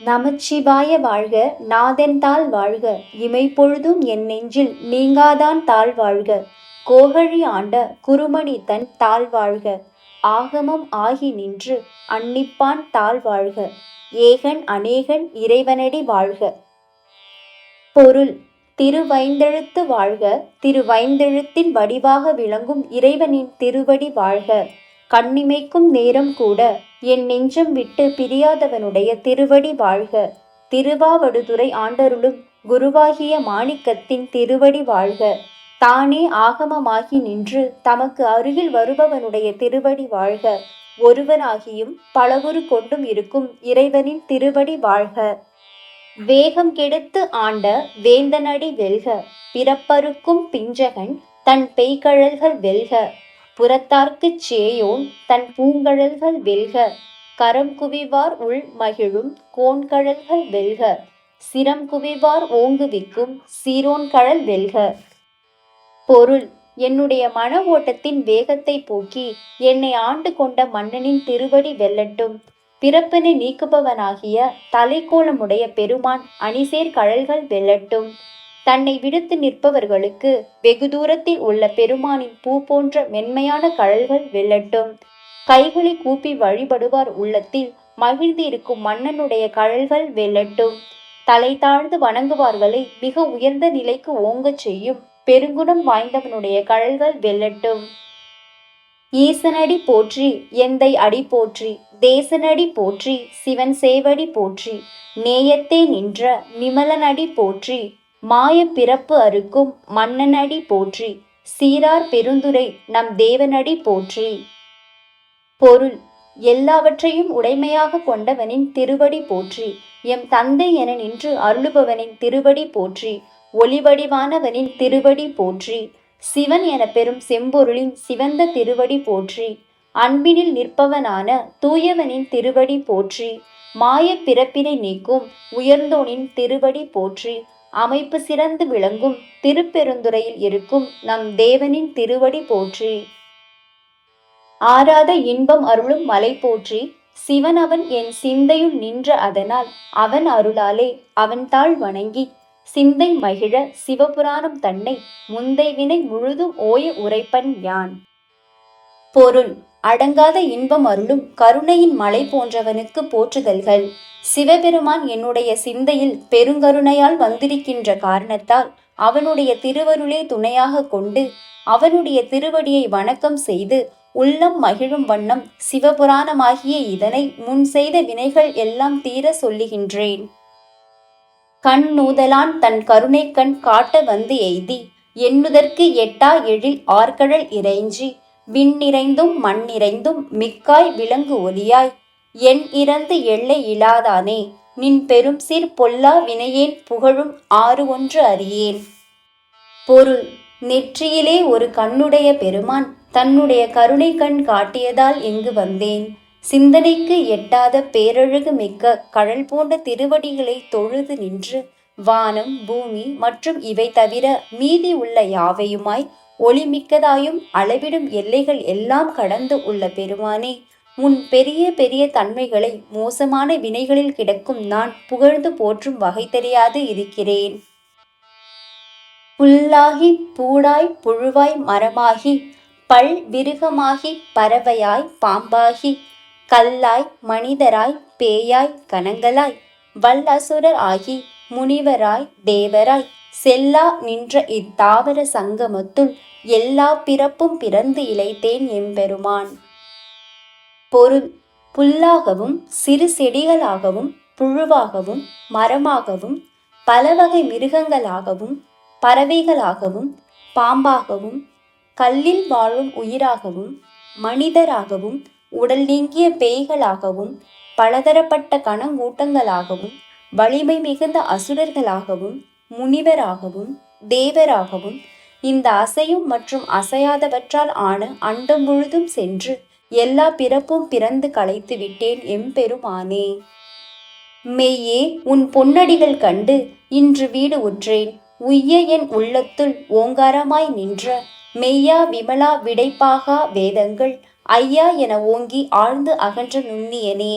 நமச்சிவாய வாழ்க நாதென்தாள் வாழ்க இமைப்பொழுதும் என் நெஞ்சில் நீங்காதான் தாழ் வாழ்க. கோகழி ஆண்ட குருமணி தன் தாழ் வாழ்க ஆகமம் ஆகி நின்று அன்னிப்பான் தாழ் வாழ்க ஏகன் அநேகன் இறைவனடி வாழ்க. பொருள் திருவைந்தெழுத்து வாழ்க திருவைந்தெழுத்தின் வடிவாக விளங்கும் இறைவனின் திருவடி வாழ்க. கண்ணிமைக்கும் நேரம் கூட என் நெஞ்சம் விட்டு பிரியாதவனுடைய திருவடி வாழ்க. திருவாவடுதுறை ஆண்டருளும் குருவாகிய மாணிக்கத்தின் திருவடி வாழ்க. தானே ஆகமமாகி நின்று தமக்கு அருகில் வருபவனுடைய திருவடி வாழ்க. ஒருவனாகியும் பலவுரு கொண்டும் இருக்கும் இறைவனின் திருவடி வாழ்க. வேகம் கெடுத்து ஆண்ட வேந்தனடி வெல்க. பிறப்பருக்கும் பிஞ்சகன் தன் பெய்கழல்கள் வெல்க. புறத்தார்க்குச் சேயோன் தன் பூங்கழல்கள் வெல்க கரம் குவிவார் உள் மகிழும் கோண்கழல்கள் வெல்க சிரம் குவிவார் ஓங்குவிக்கும் சீரோன்கழல் வெல்க. பொருள் என்னுடைய மன ஓட்டத்தின் வேகத்தை போக்கி என்னை ஆண்டு கொண்ட மன்னனின் திருவடி வெல்லட்டும். பிறப்பினை நீக்குபவனாகிய தலைக்கோலமுடைய பெருமான் அணிசேர் கழல்கள் வெல்லட்டும். தன்னை விடுத்து நிற்பவர்களுக்கு வெகு தூரத்தில் உள்ள பெருமானின் பூ போன்ற மென்மையான கழல்கள் வெல்லட்டும். கைகளை கூப்பி வழிபடுவார் உள்ளத்தில் மகிழ்ந்து இருக்கும் மன்னனுடைய கழல்கள் வெல்லட்டும். தலை தாழ்ந்து வணங்குவார்களை மிக உயர்ந்த நிலைக்கு ஓங்கச் செய்யும் பெருங்குணம் வாய்ந்தவனுடைய கழல்கள் வெல்லட்டும். ஈசனடி போற்றி எந்தை அடி போற்றி தேசனடி போற்றி சிவன் சேவடி போற்றி நேயத்தே நின்ற நிமலனடி போற்றி மாய பிறப்பு அறுக்கும் மன்னனடி போற்றி சீரார் பெருந்துரை நம் தேவனடி போற்றி. பொருள் எல்லாவற்றையும் உடைமையாக கொண்டவனின் திருவடி போற்றி எம் தந்தை என நின்று அருளுபவனின் திருவடி போற்றி ஒளிவடிவானவனின் திருவடி போற்றி சிவன் என பெறும் செம்பொருளின் சிவந்த திருவடி போற்றி அன்பினில் நிற்பவனான தூயவனின் திருவடி போற்றி மாய பிறப்பினை நீக்கும் உயர்ந்தோனின் திருவடி போற்றி அமைப்பு சிறந்து விளங்கும் திருப்பெருந்துறையில் இருக்கும் நம் தேவனின் திருவடி போற்றி. ஆராத இன்பம் அருளும் மலை போற்றி சிவன் அவன் என் சிந்தையுள் நின்ற அதனால் அவன் அருளாலே அவன் தாழ் வணங்கி சிந்தை மகிழ சிவபுராணம் தன்னை முந்தை வினை முழுதும் ஓய உரைப்பன் யான். பொருள் அடங்காத இன்பம் அருளும் கருணையின் மலை போன்றவனுக்கு போற்றுதல்கள். சிவபெருமான் என்னுடைய சிந்தையில் பெருங்கருணையால் வந்திருக்கின்ற காரணத்தால் அவனுடைய திருவருளே துணையாக கொண்டு அவனுடைய திருவடியை வணக்கம் செய்து உள்ளம் மகிழும் வண்ணம் சிவபுராணமாகிய இதனை முன் செய்த வினைகள் எல்லாம் தீர சொல்லுகின்றேன். கண் நூதலான் தன் கருணை கண் காட்ட வந்து எய்தி எண்ணுதற்கு எட்டா எழில் ஆர்கழல் இறைஞ்சி விண் நிறைந்தும் மண் நிறைந்தும் மிக்காய் விலங்கு ஒலியாய். என் இறந்து எல்லை இலாதானே நின் பெரும் சீர் பொல்லா வினையேன் புகழும் ஆறு ஒன்று அறியேன். பொருள் நெற்றியிலே ஒரு கண்ணுடைய பெருமான் தன்னுடைய கருணை கண் காட்டியதால் இங்கு வந்தேன். சிந்தனைக்கு எட்டாத பேரழகு மிக்க கடல் போன்ற திருவடிகளை தொழுது நின்று வானம் பூமி மற்றும் இவை தவிர மீதி உள்ள யாவையுமாய் ஒளிமிக்கதாயும் அளவிடும் எல்லைகள் எல்லாம் கடந்து உள்ள பெருமானே உன் பெரிய பெரிய தன்மைகளை மோசமான வினைகளில் கிடக்கும் நான் புகழ்ந்து போற்றும் வகை தெரியாது இருக்கிறேன். புல்லாகி பூடாய் புழுவாய் மரமாகி பல் விருகமாகி பறவையாய் பாம்பாகி கல்லாய் மனிதராய் பேயாய் கணங்களாய் வல்லசுரர் ஆகி முனிவராய் தேவராய் செல்லா நின்ற இத்தாவர சங்கமத்துள் எல்லா பிறப்பும் பிறந்து இழைத்தேன் எம்பெருமான். பொருள் புல்லாகவும் சிறு செடிகளாகவும் புழுவாகவும் மரமாகவும் பலவகை மிருகங்களாகவும் பறவைகளாகவும் பாம்பாகவும் கல்லில் வாழும் உயிராகவும் மனிதராகவும் உடல் நீங்கிய பேய்களாகவும் பலதரப்பட்ட கணங்கூட்டங்களாகவும் வலிமை மிகுந்த அசுரர்களாகவும் முனிவராகவும் தேவராகவும் இந்த அசையும் மற்றும் அசையாதவற்றால் ஆன அண்டம் முழுதும் சென்று எல்லா பிறப்பும் பிறந்து களைத்து விட்டேன் எம்பெருமானே. மெய்யே உன் பொன்னடிகள் கண்டு இன்று வீடு உற்றேன். உய்ய என் உள்ளத்துள் ஓங்காரமாய் நின்ற மெய்யா விமலா விடைப்பாகா வேதங்கள் ஐயா என ஓங்கி ஆழ்ந்து அகன்ற நுண்ணியனே.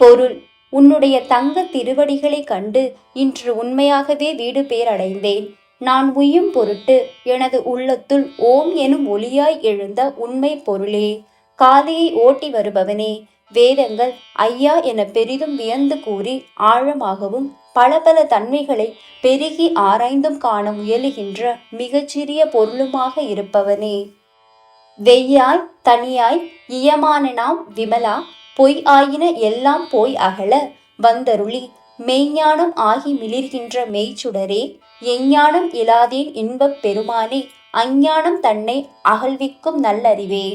பொருள் உன்னுடைய தங்க திருவடிகளைக் கண்டு இன்று உண்மையாகவே வீடு பேரடைந்தேன். நான் உய்யும் பொருட்டு எனது உள்ளத்துள் ஓம் எனும் ஒளியாய் எழுந்த உண்மை பொருளே. காதையை ஓட்டி வருபவனே வேதங்கள் ஐயா என பெரிதும் வியந்து கூறி ஆழமாகவும் பல பல தன்மைகளை பெருகி ஆராய்ந்தும் காண முயலுகின்ற மிகச்சிறிய பொருளுமாக இருப்பவனே. வெய்யாய் தனியாய் இயமான நாம் விமலா பொய் ஆயின எல்லாம் போய் அகல வந்தருளி. மெய்ஞானம் ஆகி மிளிர்கின்ற மெய்ச்சுடரே எஞ்ஞானம் இலாதேன் இன்பப் பெருமானே அஞ்ஞானம் தன்னை அகழ்விக்கும் நல்லறிவே.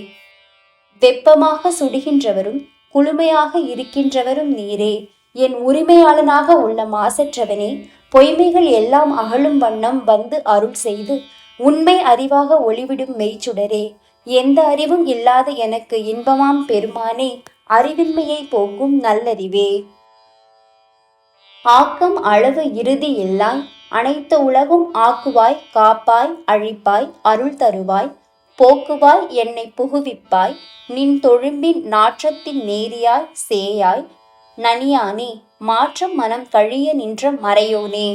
வெப்பமாக சுடுகின்றவரும் குளுமையாக இருக்கின்றவரும் நீரே. என் உரிமையாளனாக உள்ள மாசற்றவனே பொய்மைகள் எல்லாம் அகழும் வண்ணம் வந்து அருள் செய்து உண்மை அறிவாக ஒளிவிடும் மெய்ச்சுடரே. எந்த அறிவும் இல்லாத எனக்கு இன்பமாம் பெருமானே அறிவின்மையை போக்கும் நல்லறிவே. ஆக்கம் அளவு இறுதி இல்லாய் அனைத்து உலகும் ஆக்குவாய் காப்பாய் அழிப்பாய் அருள் தருவாய் போக்குவாய் என்னை புகுவிப்பாய் நின் தொழும்பின் நாற்றத்தின் நேரியாய் சேயாய் நனியானே மாற்றம் மனம் கழிய நின்ற மறையோனே.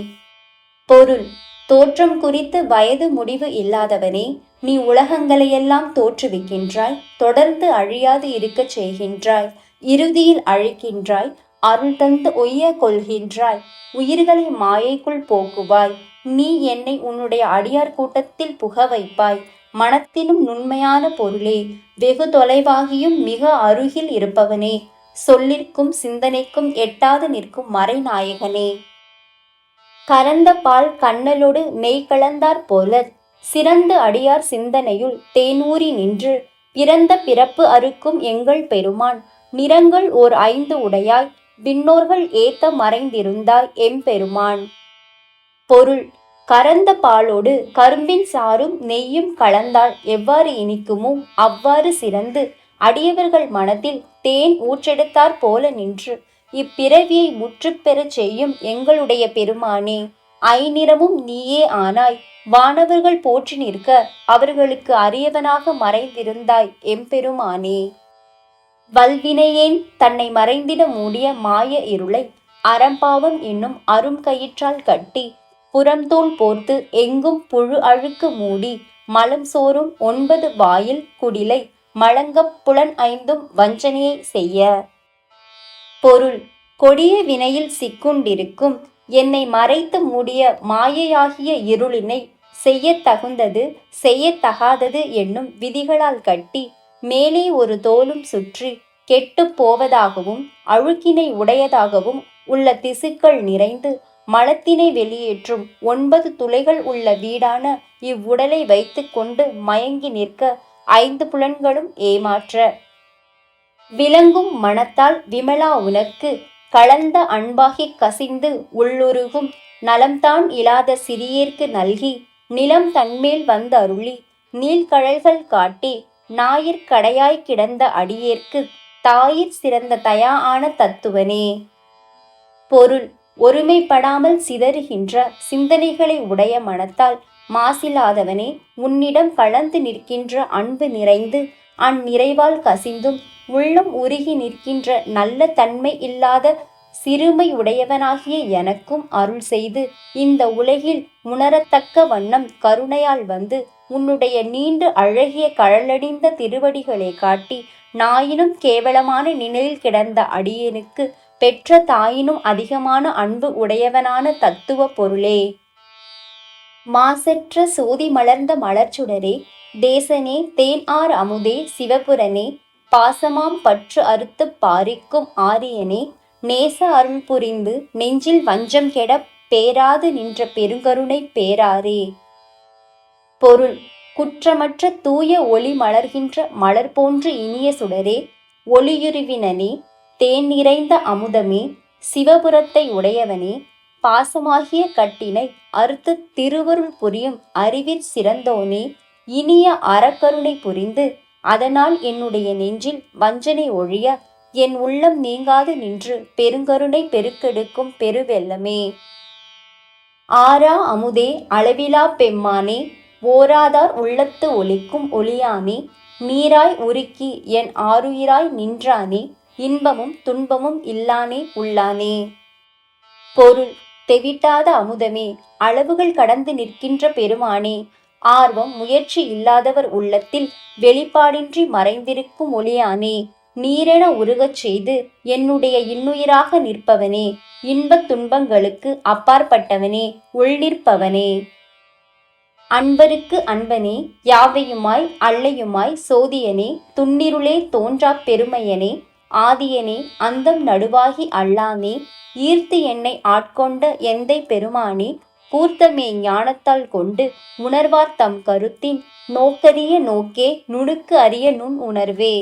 பொருள் தோற்றம் குறித்து வயது முடிவு இல்லாதவனே நீ உலகங்களையெல்லாம் தோற்றுவிக்கின்றாய் தொடர்ந்து அழியாது இருக்கச் செய்கின்றாய் இறுதியில் அழிக்கின்றாய் அருள் தந்து ஒய்ய கொள்கின்றாய் உயிர்களை மாயைக்குள் போக்குவாய் நீ என்னை உன்னுடைய அடியார் கூட்டத்தில் புக வைப்பாய் மனத்திலும் நுண்மையான பொருளே வெகு தொலைவாகியும் மிக அருகில் இருப்பவனே சொல்லிற்கும் சிந்தனைக்கும் எட்டாது நிற்கும் மறைநாயகனே. கரந்த பால் கண்ணலோடு நெய் கலந்தார் போல சிறந்து அடியார் சிந்தனையுள் தேனூறி நின்று பிறந்த பிறப்பு அறுக்கும் எங்கள் பெருமான். நிறங்கள் ஓர் ஐந்து உடையாய் விண்ணோர்கள் ஏத்த மறைந்திருந்தாய் எம்பெருமான் பொருள் கறந்த பாலோடு கரும்பின் சாறும் நெய்யும் கலந்தால் எவ்வாறு இனிக்குமோ அவ்வாறு சிறந்து அடியவர்கள் மனத்தில் தேன் ஊற்றெடுத்தாற் போல நின்று இப்பிறவியை முற்றுப்பெறச் செய்யும் எங்களுடைய பெருமானே ஐநிறமும் நீயே ஆனாய். வானவர்கள் போற்றி நிற்க அவர்களுக்கு அரியவனாக மறைந்திருந்தாய் எம்பெருமானே. வல்வினையேன் தன்னை மறைந்திட மூடிய மாய இருளை அறம்பாவம் என்னும் அரும் கயிற்றால் கட்டி புறம்தோல் போர்த்து எங்கும் புழு அழுக்கு மூடி மலம் சோறும் ஒன்பது வாயில் குடிலை மழங்கப் புலன் ஐந்தும் வஞ்சனையை செய்ய. பொருள் கொடிய வினையில் சிக்குண்டிருக்கும் என்னை மறைத்து மூடிய மாயையாகிய இருளினை செய்யத் தகுந்தது செய்யத்தகாதது என்னும் விதிகளால் கட்டி மேலே ஒரு தோலும் சுற்றி கெட்டுப் போவதாகவும் அழுக்கினை உடையதாகவும் உள்ள திசுக்கள் நிறைந்து மலத்தினை வெளியேற்றும் ஒன்பது துளைகள் உள்ள வீடான இவ்வுடலை வைத்துக்கொண்டு மயங்கி நிற்க ஐந்து புலன்களும் ஏமாற்ற விளங்கும் மனத்தால் விமலா உனக்கு. கலந்த அன்பாகிக் கசிந்து உள்ளுருகும். நலம்தான் இல்லாத சிறியேற்கு நல்கி. நிலம் தன்மேல் வந்தருளி நீள்கழல்கள் காட்டி. ஞாயிற் கடையாய் கிடந்த அடியேற்கு. தாயிற் சிறந்த தயா ஆன தத்துவனே. பொருள். ஒருமைப்படாமல் சிதறுகின்ற சிந்தனைகளை உடைய மனத்தால் மாசில்லாதவனே உன்னிடம் கலந்து நிற்கின்ற அன்பு நிறைந்து. அந்நிறைவால் கசிந்தும் உள்ளம் உருகி நிற்கின்ற நல்ல தன்மை இல்லாத சிறுமை உடையவனாகிய எனக்கும் அருள் செய்து இந்த உலகில் உணரத்தக்க வண்ணம் கருணையால் வந்து உன்னுடைய நீண்டு அழகிய கழலடிந்த திருவடிகளை காட்டி நாயினும் கேவலமான நிலையில் கிடந்த அடியனுக்கு பெற்ற தாயினும் அதிகமான அன்பு உடையவனான தத்துவ பொருளே. மாசற்ற சோதி மலர்ந்த மலர்ச்சுடரே தேசனே தேன் ஆர் அமுதே சிவபுரனே பாசமாம் பற்று அறுத்துப் பாரிக்கும் ஆரியனே நேச அருள் புரிந்து நெஞ்சில் வஞ்சம் கெட பேராது நின்ற பெருங்கருணை பேராரே. பொருள் குற்றமற்ற தூய ஒளி மலர்கின்ற மலர் போன்று இனிய சுடரே ஒளியுருவினனே தேன் நிறைந்த அமுதமே சிவபுரத்தை உடையவனே பாசமாகிய கட்டினை அறுத்து திருவருள் புரியும் அறிவிற் சிறந்தோனே இனிய அறக்கருணை புரிந்து அதனால் என்னுடைய நெஞ்சில் வஞ்சனை ஒழிய என் உள்ளம் நீங்காது நின்று பெருங்கருணை பெருக்கெடுக்கும் பெருவெல்லமே ஆரா அமுதே அளவிலா பெம்மானே ஓராதார் உள்ளத்து ஒளிக்கும் ஒளியானே நீராய் உருக்கி என் ஆருயிராய் நின்றானே இன்பமும் துன்பமும் இல்லானே உள்ளானே. பொருள் தெவிட்டாத அமுதமே அளவுகள் கடந்து நிற்கின்ற பெருமானே ஆர்வம் முயற்சி இல்லாதவர் உள்ளத்தில் வெளிப்பாடின்றி மறைந்திருக்கும் ஒளியானே நீரென உருகச் செய்து என்னுடைய இன்னுயிராக நிற்பவனே இன்பத் துன்பங்களுக்கு அப்பாற்பட்டவனே உள்நிற்பவனே. அன்பருக்கு அன்பனே யாவையுமாய் அல்லையுமாய் சோதியனே துன்னிருளே தோன்றாப் பெருமையனே ஆதியனே அந்தம் நடுவாகி அல்லாமே ஈர்த்து என்னை ஆட்கொண்ட எந்தை பெருமானே கூர்த்தமே ஞானத்தால் கொண்டு உணர்வார் தம் கருத்தின் நோக்கரிய நோக்கே நுணுக்கு அறிய நுண் உணர்வே.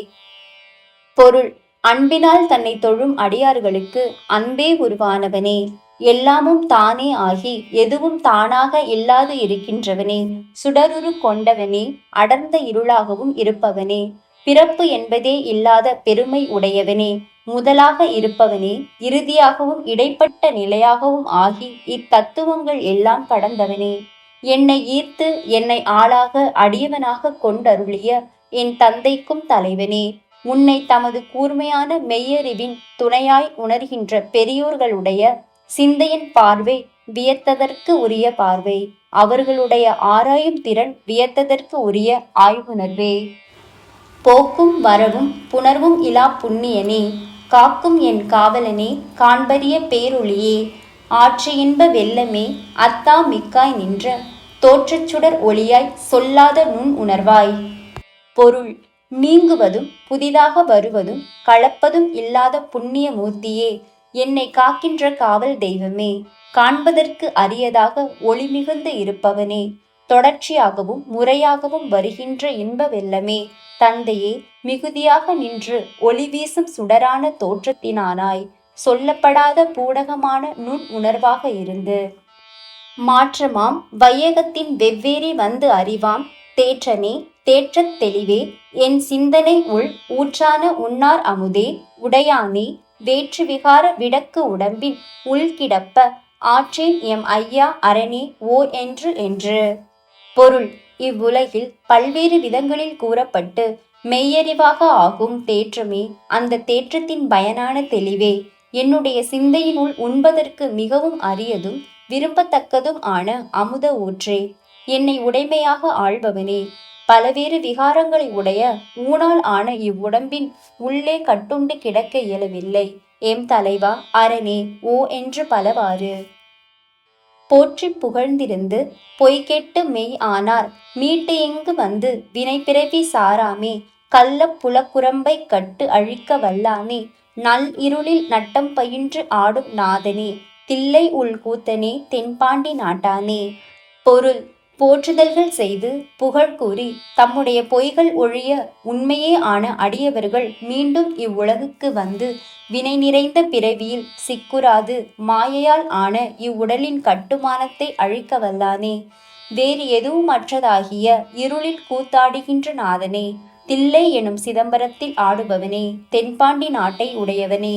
பொருள் அன்பினால் தன்னை தொழும் அடியார்களுக்கு அன்பே உருவானவனே. எல்லாமும் தானே ஆகி எதுவும் தானாக இல்லாது இருக்கின்றவனே. சுடருரு கொண்டவனே அடர்ந்த இருளாகவும் இருப்பவனே. பிறப்பு என்பதே இல்லாத பெருமை உடையவனே. முதலாக இருப்பவனே இறுதியாகவும் இடைப்பட்ட நிலையாகவும் ஆகி இத்தத்துவங்கள் எல்லாம் கடந்தவனே. என்னை ஈர்த்து என்னை ஆளாக அடியவனாக கொண்டருளிய என் தந்தைக்கும் தலைவனே. உன்னை தமது கூர்மையான மெய்யறிவின் துணையாய் உணர்கின்ற பெரியோர்களுடைய சிந்தையின் பார்வை வியத்ததற்கு உரிய பார்வை. அவர்களுடைய ஆராயும் திறன் வியத்ததற்கு உரிய ஆய்வுணர்வே. போக்கும் வரவும் புணர்வும் இலா புண்ணியனே. காக்கும் என் காவலனே காண்பரிய பேரொளியே ஆற்று இன்ப வெள்ளமே அத்தா மிக்காய் நின்ற. தோற்றச்சுடர் ஒளியாய் சொல்லாத நுண் உணர்வாய். பொருள் நீங்குவதும் புதிதாக வருவதும் கலப்பதும் இல்லாத புண்ணிய மூர்த்தியே. என்னை காக்கின்ற காவல் தெய்வமே காண்பதற்கு அரியதாக ஒளி மிகுந்து இருப்பவனே. தொடர்ச்சியாகவும் முறையாகவும் வருகின்ற இன்ப வெள்ளமே தந்தையே மிகுதியாக நின்று ஒளி வீசும் சுடரான தோற்றத்தினானாய் சொல்லப்படாத பூடகமான நுண் உணர்வாக இருந்து. மாற்றமாம் வையகத்தின் வெவ்வேறி வந்து அறிவாம் தேற்றனே தேற்றத் தெளிவே என் சிந்தனை உள் ஊற்றான உன்னார் அமுதே உடையானே வேற்று விகார விடக்கு உடம்பின் உள்கிடப்ப ஆற்றேன் எம் ஐயா அரணே ஓ என்று என்று. பொருள் இவ்வுலகில் பல்வேறு விதங்களில் கூறப்பட்டு மெய்யறிவாக ஆகும் தேற்றமே அந்த தேற்றத்தின் பயனான தெளிவே. என்னுடைய சிந்தையினுள் உண்பதற்கு மிகவும் அரியதும் விரும்பத்தக்கதும் ஆன அமுத ஊற்றே. என்னை உடைமையாக ஆள்பவனே. பலவேறு விகாரங்களை உடைய ஊனால் ஆன இவ்வுடம்பின் உள்ளே கட்டுண்டு கிடக்க இயலவில்லை. எம் தலைவா அரணே ஓ என்று பலவாறு. போற்றி புகழ்ந்திருந்து பொய்கெட்டு மெய் ஆனார். மீட்டு எங்கு வந்து? வினை பிறவி சாராமே. கள்ள புலக்குரம்பை கட்டு அழிக்க வல்லானே நல் இருளில் நட்டம் பயின்று ஆடும் நாதனே. தில்லை உள் கூத்தனே தென்பாண்டி நாட்டானே. பொருள் போற்றுதல்கள் செய்து புகழ் கூறி தம்முடைய பொய்கள் ஒழிய உண்மையே ஆன அடியவர்கள் மீண்டும் இவ்வுலகுக்கு வந்து வினை நிறைந்த பிறவியில் சிக்குறாது மாயையால் ஆன இவ்வுடலின் கட்டுமானத்தை அழிக்க வல்லானே. வேறு எதுவும் அற்றதாகிய இருளில் கூத்தாடுகின்ற நாதனே தில்லை எனும் சிதம்பரத்தில் ஆடுபவனே தென்பாண்டி நாட்டை உடையவனே.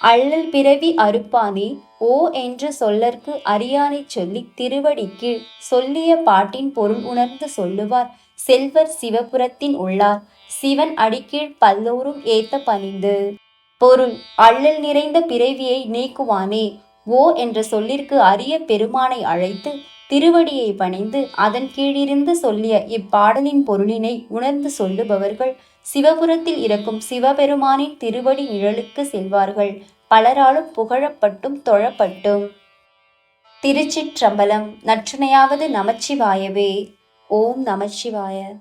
அள்ளல் பிறவி அறுப்பானே ஓ என்று சொல்லற்கு அறியானைச் சொல்லி திருவடிக்கீழ் சொல்லிய பாட்டின் பொருள் உணர்ந்து சொல்லுவார். செல்வர் சிவபுரத்தின் உள்ளார். சிவன் அடிக்கீழ் பல்லோரும் ஏத்த பணிந்து. பொருள் அள்ளல் நிறைந்த பிறவியை நீக்குவானே. ஓ என்ற சொல்லிற்கு அரிய பெருமானை அழைத்து திருவடியை பணிந்து அதன் கீழிருந்து சொல்லிய இப்பாடலின் பொருளினை உணர்ந்து சொல்லுபவர்கள் சிவபுரத்தில் இருக்கும் சிவபெருமானின் திருவடி நிழலுக்கு செல்வார்கள். பலராலும் புகழப்பட்டும் தொழப்பட்டும். திருச்சிற்றம்பலம் நற்றுணையாவது நமச்சிவாயவே. ஓம் நமச்சிவாய.